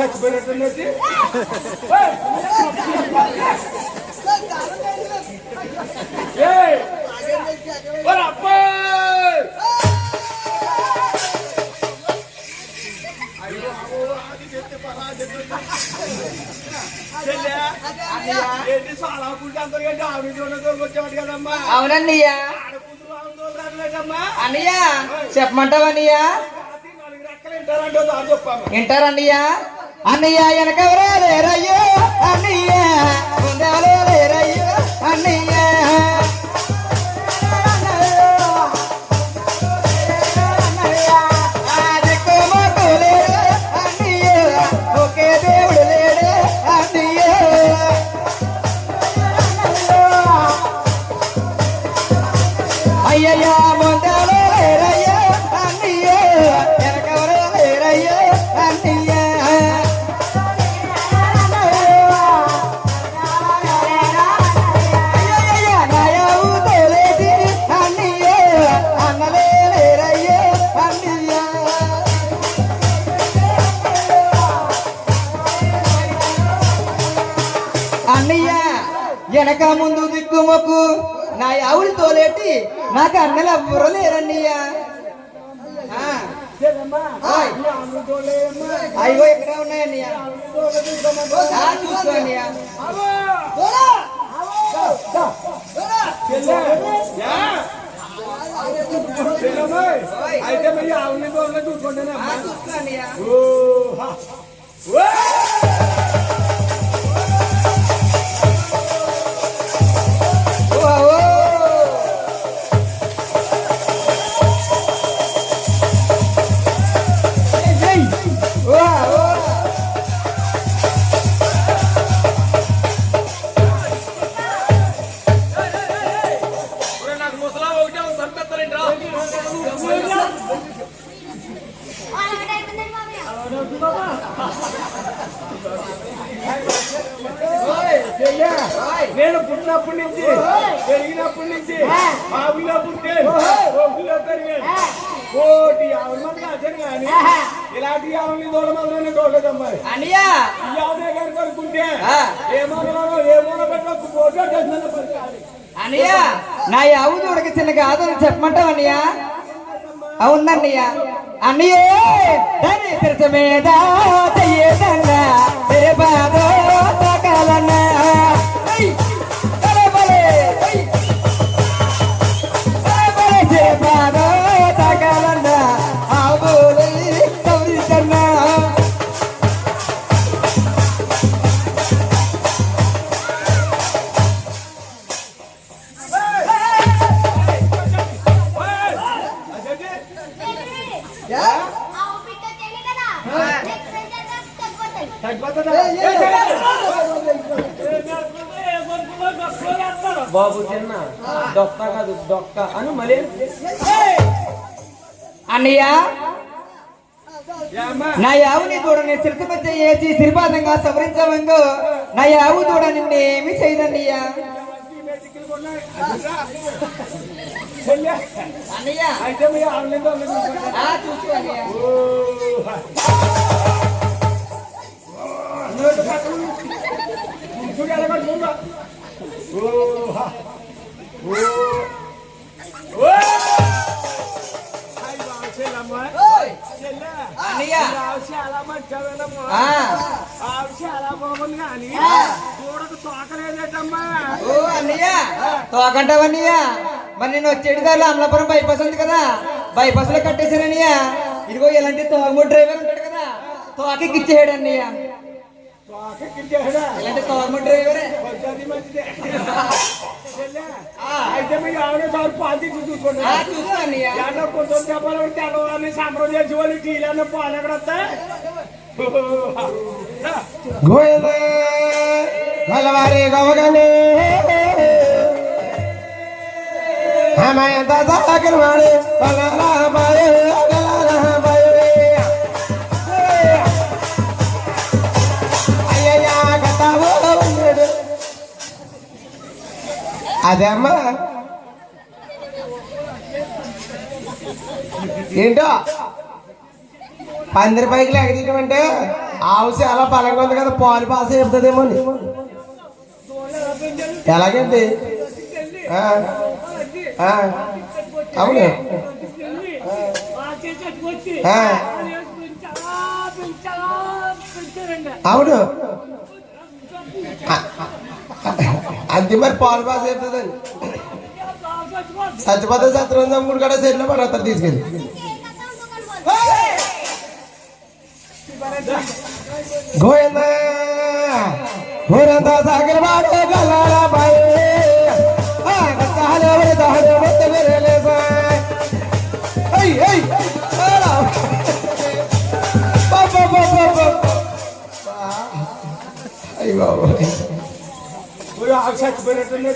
చచ్చిపోయినట్టున్నది ఏంటి చాలా పుట్టి అందరికంటే ఆవిడ వచ్చాడు కదమ్మా అవునన్నయ్యా ఆడ కూతురు ఆవిడ తోలుకురాలేదమ్మా. అన్నయ్య చెప్పమంటావా అన్నయ్య నాలుగు రెక్కలు వింటారంటే దాని చెప్పాము వింటారన్నయ్య అన్నయ్య వెనకవరే లేరయ్యో? అన్నయ్య ఉండాలి వెనక ముందు దిక్కు మొక్కు నా ఆవులు తోలేటి నాకు అన్నలు ఎవ్వరు లేరన్నయ్య ఆ, ఓయ్. అయ్యో ఇక్కడ ఉన్నాయన్నయ్య ఆ, చూసుకో అన్నయ్య అయితే మరి ఆవిడ దోళ్ళ నేను పుట్టినప్పటి నుంచి పెరిగినప్పటి నుంచి మా ఊళ్ళో పుట్టే ఊళ్ళో పెరిగాను కోటి మంది కానీ ఇలాంటి అన్నయ్య ఈ ఆవిడ గారు కొనుక్కుంటే పెట్టు ఫోటో చేసిన పరిస్థితి. అన్నయ్య నా ఆవు దూడకి చిన్న కాదని చెప్పమంటావు అన్నయ్య అవునన్నయ్య అన్నయ్య దాని తెరచ మీద చెయ్యేదన్న తెరబాదో తగలన్న అన్నయ్య? నా యావుని దూడని సిరిసిమచ్చ చేసి సిరిపాదంగా సవరించవంగు. నా యావు దూడ నిన్ను ఏమి చేయదన్నయ్య అన్నయ్య. చూసుకో తోకంటావన్నయ్య? మరి నేను వచ్చేటి దారిలో అమలాపురం బైపాస్ ఉంది కదా. బైపాస్లో కట్టేశాను అన్నయ్య ఇదిగో ఇలాంటి తోకమూడు డ్రైవర్ ఉంటాడు కదా. తోకకి ఇచ్చేసాడు అన్నయ్య? ఇలాంటి తోకమూడు డ్రైవరే పద్ధతి మంచిదే చెల్లె, ఆ, అయితే మీ ఆవిడ సార్ పాలు తీసి చూసుకోండి ఆ, చూసుకో అన్నయ్య యాడో కొంచెం చెప్పాలి తెల్లవారిని సంబరం చేసి వాళ్ళు టీలన్న పాలు ఎక్కడ వస్తాయి గోయల గలవారి గవగనే హమాయ దాదా కర్వాణి బలరా బాయ అదే అమ్మా ఏంటో? పందిరి పైకి లెగదీయటం అంటే ఆవు చాలా బలంగా ఉంది కదా పాలు పాస చెప్తుందేమో అని. ఎలాగండి? అవును. అవును. అంతే మరి పాలు పాస చెప్తుందండి సత్యపద సత్రం మూడు కూడా సెట్లో పడతారు తీసుకెళ్ళి గోవింద ఊరంతా సాగర వాడు గల్లాల బాయ్ దహనే దహనే আর সাথে বেরোতে নেই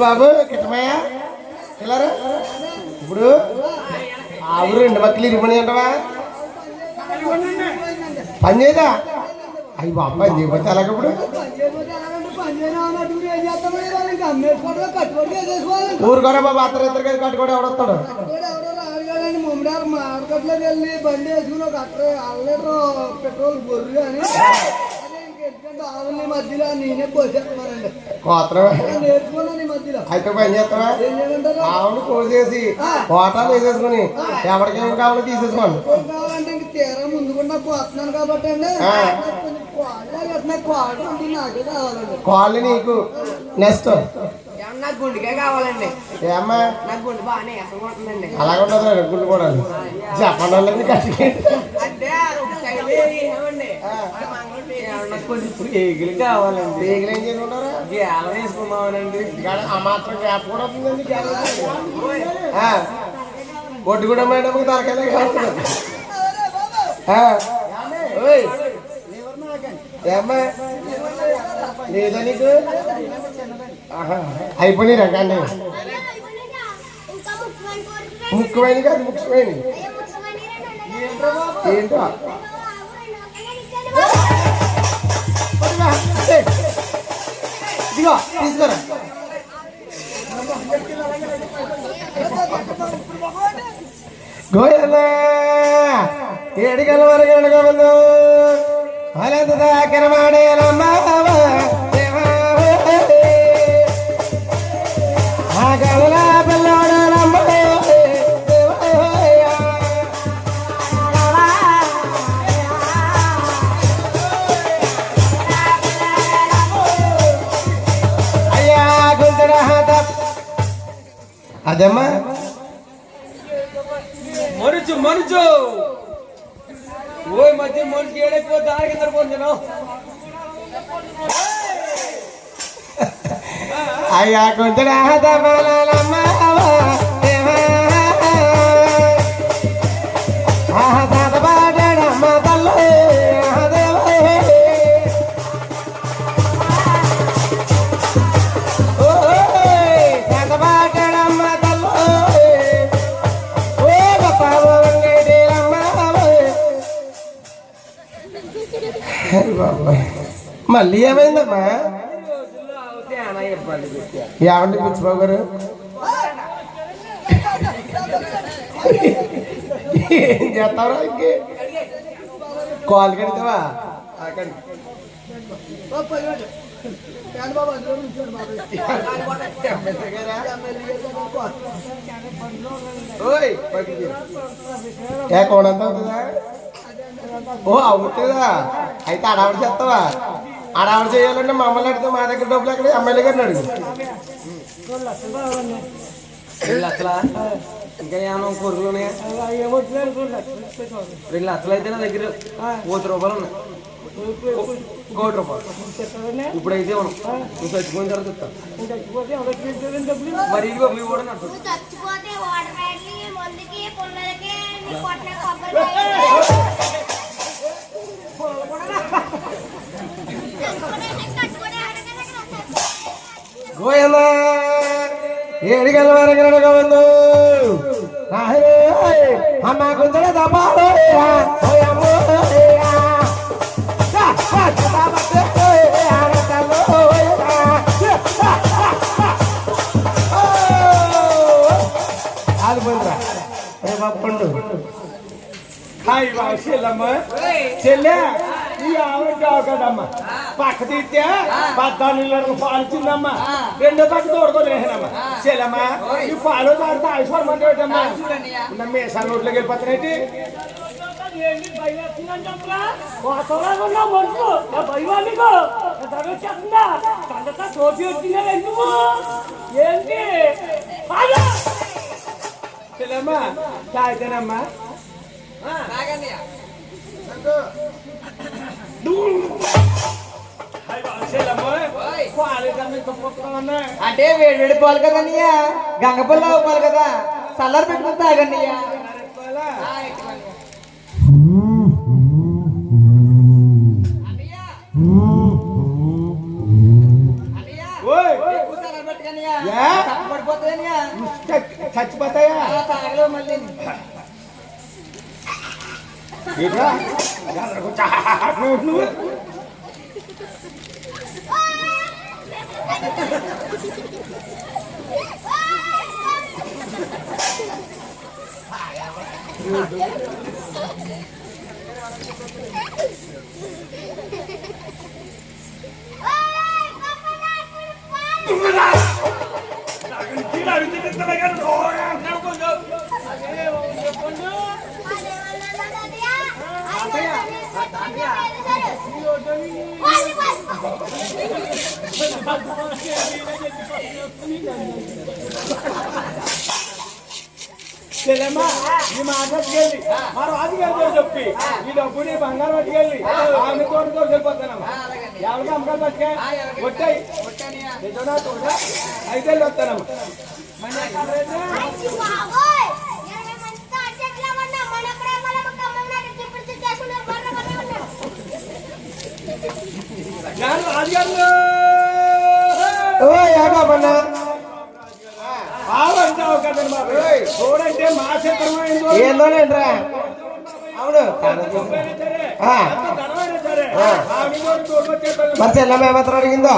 బాబు కిట్టమయ్య. పిల్లరు ఇప్పుడు ఆవు రెండు బక్కలు ఇరుమని అంటవా? పని చేయదా? అవి బాబా ఎందుకు పోతే అలాగ ఇప్పుడు? ఊరుకోరా బాబు అత్తరు ఇద్దరు కదా కట్టుకోడు ఎవడొస్తాడు మార్కెట్లోకి వెళ్ళి బండి వేసుకుని ఒక అట్ర అల్లెటర్ పెట్రోల్ బొర్రు కానీ ఎందుకంటే ఆవుని మధ్యలో నేనే పోసేస్తున్నానండి కోతరం నేర్చుకున్నాను ఈ మధ్యలో. అయితే పని చేస్తావా? ఆవును కోసేసి కోటాలు వేసేసుకుని ఎవరికేం కావాలో తీసేసుకోండి. కాళ్ళు నీకు నెక్స్ట్. నాకు గుండెకే కావాలండి. ఏమ్మా నాకు గుండె బాగానే ఎసగొంటుందండి అలాగ ఉండదు గుళ్ళు కూడా చెప్పండి వాళ్ళని అంటే నాకు కొంచెం ఏగిలి కావాలండి. బేగులు ఏం చేసుకుంటారా గ్యాలం వేసుకున్నామనండి ఆ మాత్రం గ్యాప్ కూడా ఉందండి ఒడ్డు కూడా. మేడం తరకాలే కావాలి. ఏమ్మా లేదా నీకు? ఆహా. అయిపోయినాయి రకాన్ని ఇంకా ముఖ్యమైన కోరిక ముఖ్యమైనది కాదు ముఖ్యమైనది అయ్యా ముఖ్యమైన రెండు ఏంటో ఉండగా ఏయ్. ఇదిగో తీసుకురా గోయమ్మ ఏడిగల వరకు ఎడగబందు అలంత దాకర మాడేలమ్మ అదమ్మా మనుచు మనుచు ఓ మధ్య మనిషి ఏడైపో దానికి ఇద్దరు పొందను అయ్యా గుంతడ దమలమ్మ ఆహా సాధపాడమ్మ తల్లే మళ్ళీ ఏమైందమ్మా తేనా ఇబ్బంది పెట్టారు ఏమండి పిచ్చిబాబు గారు ఏం చేస్తారా ఇంకే కాల్ కడితేవా అక్కడి ఓ పది గంటలు. ఫ్యాన్ బాబు అందులో నుంచోండి బాబు. ఎమ్మెల్యే గారు అనుకో. ఓయ్ పక్కకి. ఏ కోడంతా అవుతుందా ఓ అవుతుందా అయితే అడావిడ చేస్తావా? అడావిడ చేయాలంటే మమ్మల్ని అడిగితే మా దగ్గర డబ్బులు ఎక్కడ? ఎమ్మెల్యే గారిని అడుగు. రెండు లక్షల? ఇంకా ఏమన్నా కొరుకులు ఉన్నాయా? రెండు లక్షలు అయితే నా దగ్గర కోటి రూపాయలు ఉన్నాయి. కోటి రూపాయలు. ఇప్పుడైతే మనం నువ్వు చచ్చిపోయిన తర్వాత ఇస్తాను. మరి ఇది బాబు కూడా నడుతుంది నువ్వు చచ్చిపోతే వాటర్ బ్యాడ్లకి మందుకి పుల్లలకి నీ కొట్టిన హాయ్ బాబు చెల్లమ్మ చెల్లె ఈ ఆవిడ కావు కదమ్మా పక్క తీస్తే పద్నాలుగు పాలిచ్చిందమ్మా రెండో పక్క తోడుకోలేనమ్మా చెల్లమ్మ ఈ పాలు తాడితే ఆయుష్మాన్ ఏంటమ్మా ఉన్న మీసాల నోట్లోకి వెళ్ళిపోతున్నాయి ఏంటి చెల్లమ్మ తాగితేనమ్మా అంటే వేడి వేడి పాలు కదన్నయ్య గంగపల్లి పాలు కదా? చల్లారి పెట్టుకుని తాగన్నయ్య Được đó. Đó là con chà luôn nữa. Ôi, con phải làm phim quá. Đừng có làm. Đừng có làm, đừng có làm. చెల్లెమ్మా ఈ మాట పట్టుకెళ్ళి మా రాజుగారితో చెప్పి ఈ డబ్బు నీ బంగారం పట్టుకెళ్ళి ఆమె తోటి తోటి వెళ్ళిపోతానమ్మా ఎవరికి అమ్మకాలు పట్టుకే కొట్టాయి. అయితే వెళ్ళి వస్తానమ్మా గారు రాజుగారు ఓ యాగమన్నా బాగుంటావు కదండి బాబు చూడంటే మా ఏందో ఏందోనేంట్రా అవును మరి ఏమాత్రం అడిగిందో?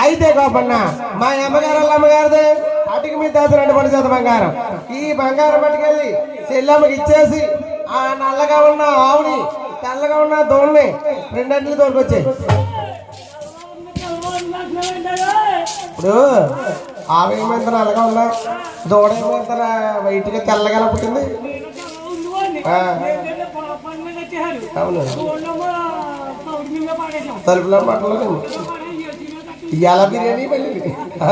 అయితే గోపన్న మా అమ్మగారు వాళ్ళ అమ్మగారిదే. అటుకు మీద దాచి రెండు పడి చేత బంగారం. ఈ బంగారం పట్టుకెళ్ళి చెల్లమ్మకి ఇచ్చేసి ఆ నల్లగా ఉన్న ఆవుని తెల్లగా ఉన్న దోణ్ణి రెండంటిని తోడుకొచ్చాయి ఇప్పుడు ఆవు ఏమైంత నల్లగా ఉన్నా దూడ ఏమైంత వైట్ గా తెల్లగా పుట్టింది ఆ. అవును తలుపులో పట్టలో ఎలా బిర్యానీ మళ్ళీ ఆ?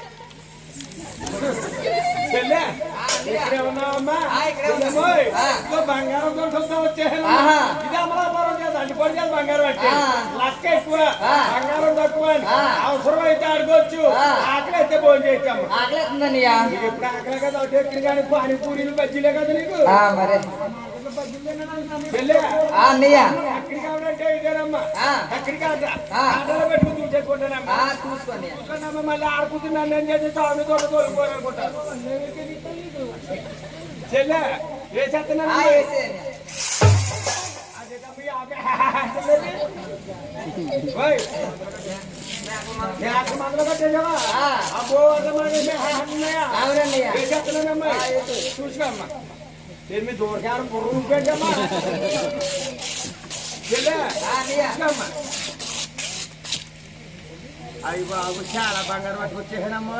బంగారం దొరుకుతా వచ్చేసాను. ఇది అమలాపురం అడ్డుపడి బంగారం. లక్క ఎక్కువ ఆ. బంగారం తక్కువ. అవసరం అయితే ఆ. ఆకలి అయితే భోజనం చేస్తాము? నీకు ఎప్పుడు ఆకలి కదా? ఒకటి ఎక్కడ కానీ పానీపూరీలు బజ్జీలే కదా నీకు? ఆ, మరి చెల్లె ఆ అన్నయ్య. ఎక్కడికి కావాలంటే ఇదేనమ్మా. ఆ. ఎక్కడికి కాదు ఆ. ఆటలో పెట్టుకుని చూసేసుకుంటానమ్మా ఆ చూసుకో అన్నయ్య. చూసుకున్నామా మళ్ళీ ఆడుకుంటున్నాను నేను చేసి తాను తోట తోలుకోవాలనుకుంటాను చెల్లె ఏ ఏ చేస్తున్నానమ్మా? చూసుకోమ్మా ini mi dor garam berubah gak mah? Ayo bawa banggar Dia nama?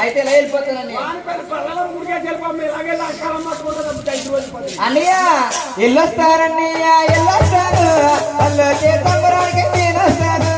ఐదు రోజులు పది అన్నయ్య అల్లోకే సంబరానికి నేను వస్తాను.